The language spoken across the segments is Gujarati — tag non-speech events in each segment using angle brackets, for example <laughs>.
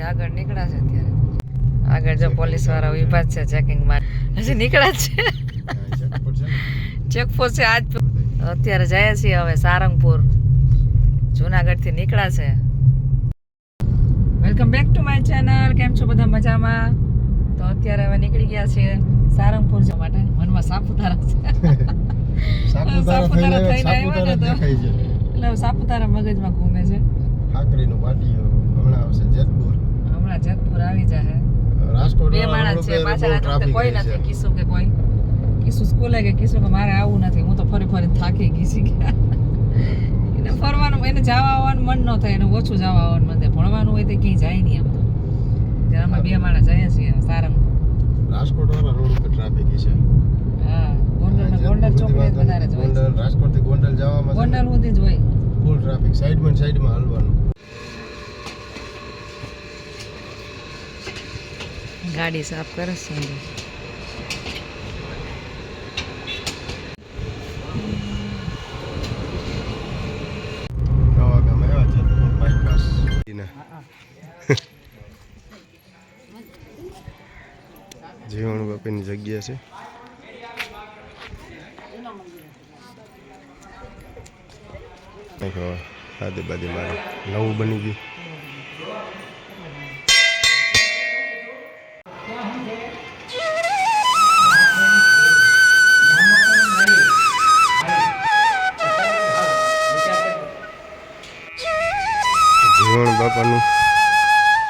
થી આગળ નીકળ્યા છે અત્યારે. આગળ જો પોલીસવાળા ઊભા છે ચેકિંગમાં. હજી નીકળ્યા છે. ચેકપોસ્ટ છે આજ. અત્યારે જઈએ છીએ હવે સારંગપુર. જુનાગઢથી નીકળ્યા છે. Welcome back to my channel કેમ છો બધા મજામાં? તો અત્યારે હવે નીકળી ગયા છીએ સારંગપુર જવા માટે. મનમાં સાપુતારા છે. <laughs> સાપુતારા થઈને આવ્યા ને તો. એટલે સાપુતારા મગજમાં ઘૂમે છે. ખાકરીનું પાટીઓ હમણાં આવશે જેતપુર. હમણાં જેતપુર આવી જાય રાજકોટ બે માણસ છે પાછળ કોઈ નથી કિસુ કે કોઈ. કિસુ સ્કૂલે કે કિસુ કે મારે આવું નથી હું તો ફરી ફરી થાકી ગઈ ગયા એને ફરવાનું એને જવા આવવાનું મન ન થાય એને ઓછું જવા આવવાનું મન થાય. ભણવાનું હોય તો ક્યાંય જાય નહીં એમ તો. અમે બે માણસ જઈએ છીએ સારંગ રાજકોટ વાળા રોડ ઉપર ટ્રાફિક છે. હા ગોંડલ ગોંડલ ચોકડી વધારે જ હોય ગોંડલ રાજકોટથી ગોંડલ જવામાં ગોંડલ સુધી જ હોય. ફૂલ ટ્રાફિક સાઈડમાં સાઈડમાં હાલવાનું. ગાડી સાફ કરે બાયપાસ જીવણ બાપીની જગ્યા છે. આદે બાદે મારે નવું બની ગયું. જીવણ બાપાનું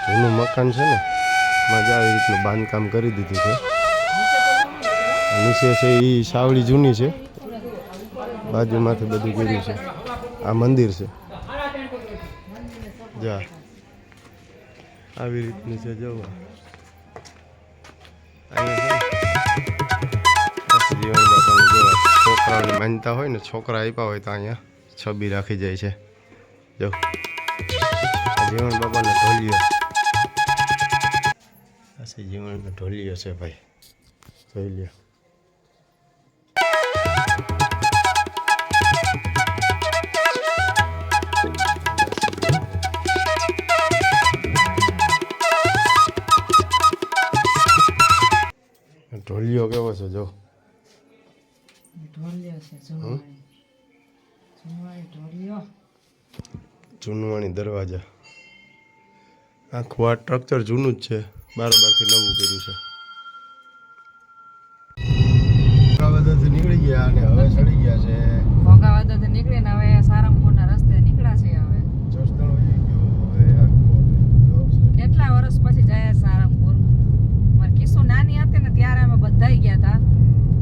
જૂનું મકાન છે ને, એમાં જ આવી રીતનું બાંધકામ કરી દીધું છે. નીચે છે એ સાવળી જૂની છે. બાજુમાંથી બધું કર્યું છે. આ મંદિર છે. જા. આવી રીતનું છે જવા જીવણ બાપાનું જોવા છોકરાઓને માનતા હોય ને, છોકરા આપ્યા હોય તો અહીંયા છબી રાખી જાય છે. જો આ જીવણ બાપાનો ઢોલિયો. પછી જીવનનો ઢોલિયો છે ભાઈ. જોઈ લ્યો ઢોલિયો કેવો છે જો? ઢોલિયો છે જૂનવાણી. જૂનવાણી ઢોલિયો. જૂનવાણી દરવાજા. આખું આ સ્ટ્રક્ચર જૂનું જ છે. બારથી નવું કર્યું છે બધાથી નીકળી ગયા અને હવે ચડી ગયા છે ભોગાવાદોથી નીકળીને હવે સારંગપુરના રસ્તે નીકળ્યા છીએ હવે જસદણ વહી ગયો હવે આખું જોબ છે. કેટલા વર્ષ પછી જાય સારંગપુર મારી કિસ્સુ નાની હતી ને ત્યારે અમે બધા ગયા હતા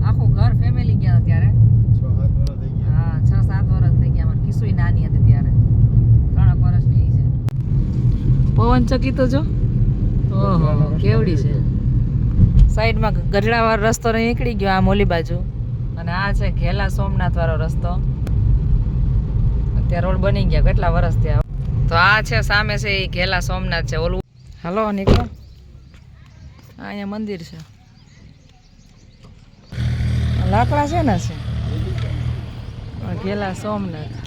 આખું ઘર ફેમિલી ગયા હતા ત્યારે છ સાત વર્ષ થઈ ગયા હા છ સાત વર્ષ થઈ ગયા મારી કિસ્સુ નાની હતી ત્યારે ત્રણ વર્ષની છે પવન ચકી તો જો. ઓહો કેવડી છે. સાઈડમાં ગઢડાવાળો રસ્તો નીકળી ગયો આ મોલી બાજુ. અને આ છે ઘેલા સોમનાથ વાળો રસ્તો. અત્યારે રોડ બની ગયા કેટલા વર્ષ થયા. તો આ છે સામે છે એ ઘેલા સોમનાથ છે ઓલું. હાલો નીકળો. આ અહીંયા મંદિર છે. લાકડા છે ને છે? ઘેલા સોમનાથ.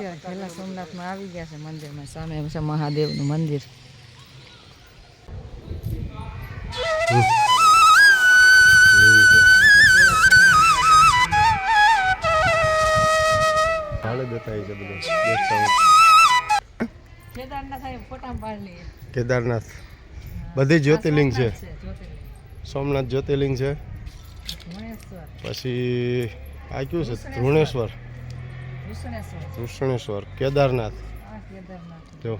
અત્યારે ઘેલા સોમનાથમાં આવી ગયા છે મંદિરમાં સામે છે મહાદેવનું મંદિર. કેદારનાથ બધી જ્યોતિર્લિંગ છે. સોમનાથ જ્યોતિર્લિંગ. છે. પછી આ કયું છે? ધૃણેશ્વર કૃષ્ણેશ્વર કેદારનાથ જો.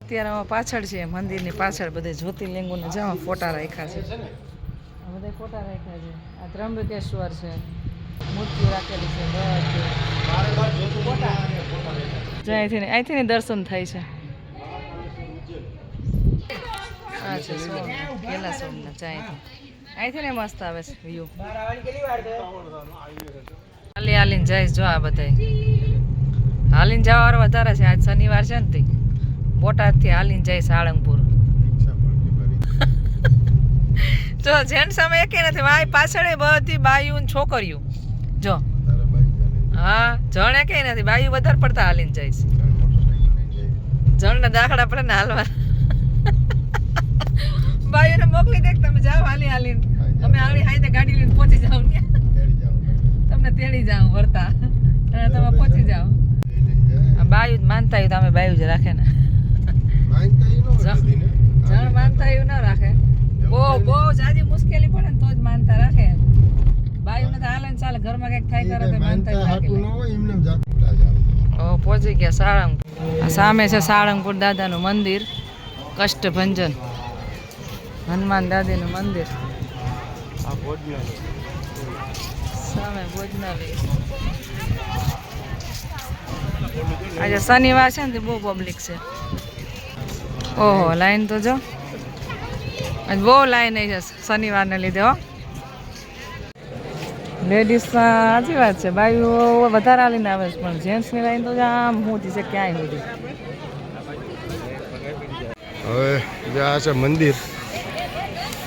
અત્યારે પાછળ છે મંદિરની પાછળ બધે જ્યોતિર્લિંગોને જવા ફોટા રાખ્યા છે. આ બધા ફોટા રાખ્યા છે. આ ત્રંબકેશ્વર છે. મૂર્તિઓ રાખેલી છે બધી અહીંથી ને- અહીંથી ને દર્શન થાય છે. આ છે સોમનાથ પહેલાં સોમનાથ અહીંથી. અહીંથી ને મસ્ત આવે છે વ્યૂ હાલી હાલીને જઈશ જો આ બધાય. હાલીને જવા વધારે છે. આજ શનિવાર છે ને તે. બોટાદથી હાલીને જઈશ સાળંગપુર <laughs> જો જેન્ટ્સ અમે એકે નથી મારી પાછળ બધી બાયું ને છોકરીઓ. જો. હા જણ કઈ નથી. બાયું વધારે પડતા હાલીને જઈશ જણના દાખલા પડે ને હાલવા બાયુને મોકલી દે તમે જાઓ હાલી હાલીને. અમે આવડી હાઈને ગાડી લઈને પહોંચી જાવ તમને તેડી જાઉં વરતા. અને તમે પહોંચી આ બાયુ જ માનતા હોય તો અમે બાયુ જ રાખે ને. જણ માનતા એવું ના રાખે. બહુ બહુ જાજી મુશ્કેલી પડે ને તો જ માનતા રાખે. બાયુ ને તો હાલે ને ચાલે ઘરમાં કંઈક થાય કરે તો માનતા પહોંચી ગયા સાળંગપુર. સામે છે સાળંગપુર દાદાનું મંદિર. કષ્ટભંજન. હનુમાન દાદીનું મંદિર. સામે ભોજનાલય. આજે શનિવાર છે ને તે બહુ પબ્લિક છે. ઓહો લાઈન તો જો. આજ બહુ લાઈન જશે શનિવારને લીધે હો. લેડીઝ સાચી વાત છે બાયું વધારે હાલીને આવે છે પણ જેન્ટ્સની લાઈન તો આમ હોતી છે ક્યાંય હોતી હવે જે આ છે મંદિર.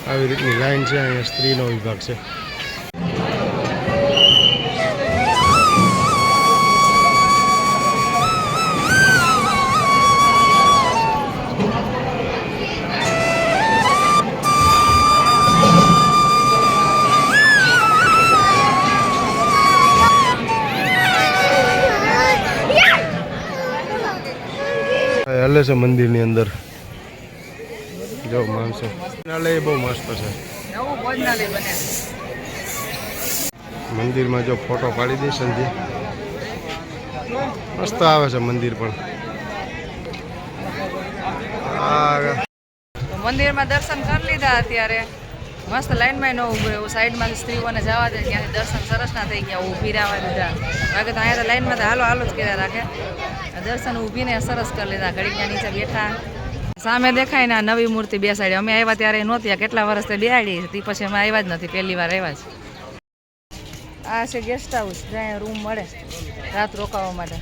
આવી રીતની લાઈન છે અહીંયા સ્ત્રીનો વિભાગ છે. હલે છે મંદિરની અંદર. જો માણસો ભોજનાલય બહુ મસ્ત છે. મંદિરમાં જો ફોટો પાડી દઈશ સંધ્યા મસ્ત આવે છે મંદિર પણ. મંદિરમાં દર્શન કરી લીધા અત્યારે. મસ્ત લાઈનમાં ન ઊભું એવું સાઈડમાંથી સ્ત્રીઓને જવા દે, ત્યાંથી દર્શન સરસ ના થઈ ગયા. ઊભી રહેવા દીધા. બાકી તો અહીંયા તો લાઈનમાં તો હાલો હાલો જ કર્યા રાખે. દર્શન ઊભીને સરસ કરી લીધા. ઘડી ત્યાં નીચે બેઠા. સામે દેખાય ને નવી મૂર્તિ બેસાડી અમે આવ્યા ત્યારે નહોતી કેટલા કેટલા વર્ષથી બેસાડી તે પછી અમે આવ્યા જ નથી પહેલી વાર આવ્યા છે આ છે ગેસ્ટ હાઉસ જ્યાં રૂમ મળે રાત રોકાવા માટે.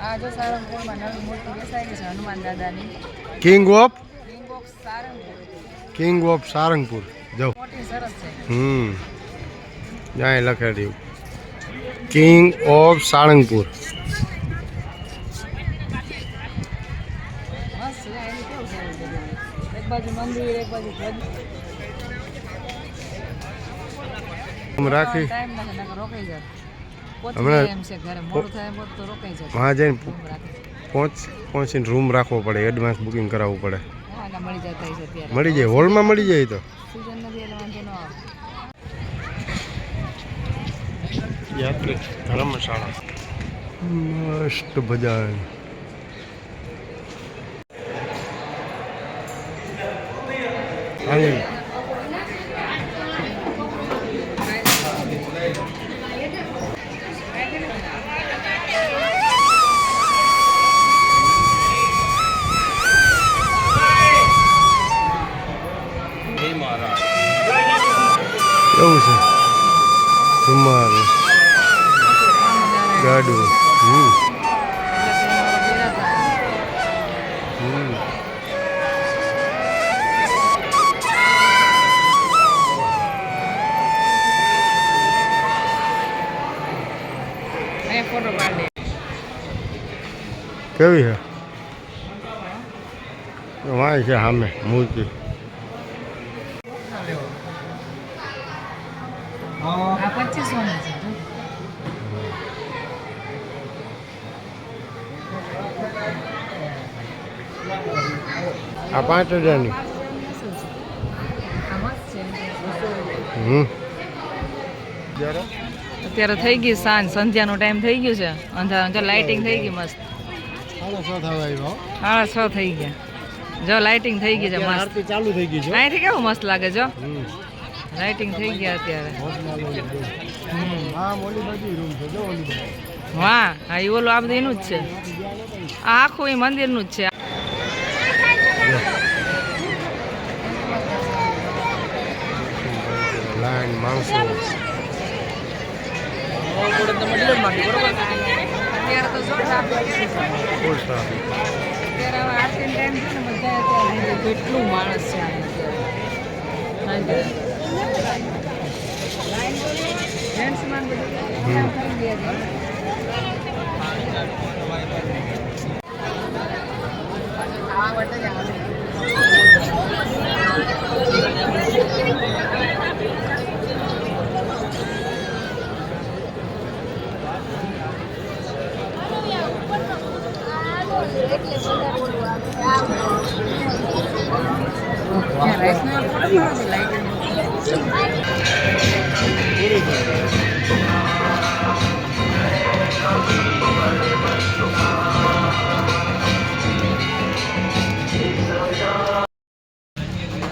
આ જો સારંગપુરમાં નવી મૂર્તિ બેસાડી છે હનુમાન દાદાની. King of king of Sarangpur. King of Sarangpur. જો મોટી સરસ છે. હમ. લખેલું. કિંગ ઓફ સાળંગપુર રાખી. વहाँ જઈને રૂમ પહોંચ પહોંચીને રૂમ રાખવો પડે એડવાન્સ બુકિંગ કરાવવું પડે. મળી જાય હોલમાં મળી જાય તો. યાત્રી ધર્મશાળા. મસ્ત ભજન આંગળી કેવી છે? વાય છે સામે મૂર્તિ આ પાંચ હજારની? હમ. અત્યારે થઈ ગઈ સાંજ સંધ્યાનો ટાઈમ થઈ ગયું છે. અંધારા લાઇટિંગ થઈ ગઈ મસ્ત. સાડા છ થઈ ગયા. જો લાઇટિંગ થઈ ગઈ છે મસ્ત. ચાલુ થઈ ગઈ છે અહીંથી કેવું મસ્ત લાગે જો? લાઇટિંગ થઈ ગયા અત્યારે. હમ. હા મોલી બાજુ રૂમ છે જો ઓલી બાજુ. વાહ હા એ ઓલું આ બધું એનું જ છે. આ આખું એ મંદિરનું જ છે. લાઈન માણસો. અત્યારે તો જો. ફૂલ ટ્રાફિક અત્યારે હવે છે અહીંયા અત્યારે. સાંજે. જેન્ટ્સમાં ને બધું ખરીદી હતી. ત્યાં રાઈસનો થોડો ઘણો છે લાઈટ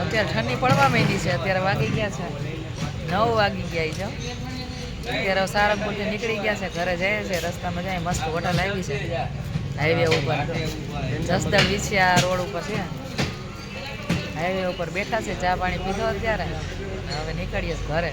અત્યારે ઠંડી પડવા માંડી છે, અત્યારે વાગી ગયા છે. નવ વાગી ગયા છે. અત્યારે સારંગપુરથી નીકળી ગયા છે, ઘરે જાય છે રસ્તામાં જાય મસ્ત હોટલ આવી છે. હાઈવે ઉપર. જસદણ વિછિયા રોડ ઉપર છે. હાઈવે ઉપર બેઠા છે, ચા પાણી પીધો અત્યારે. હવે નીકળીએ ઘરે.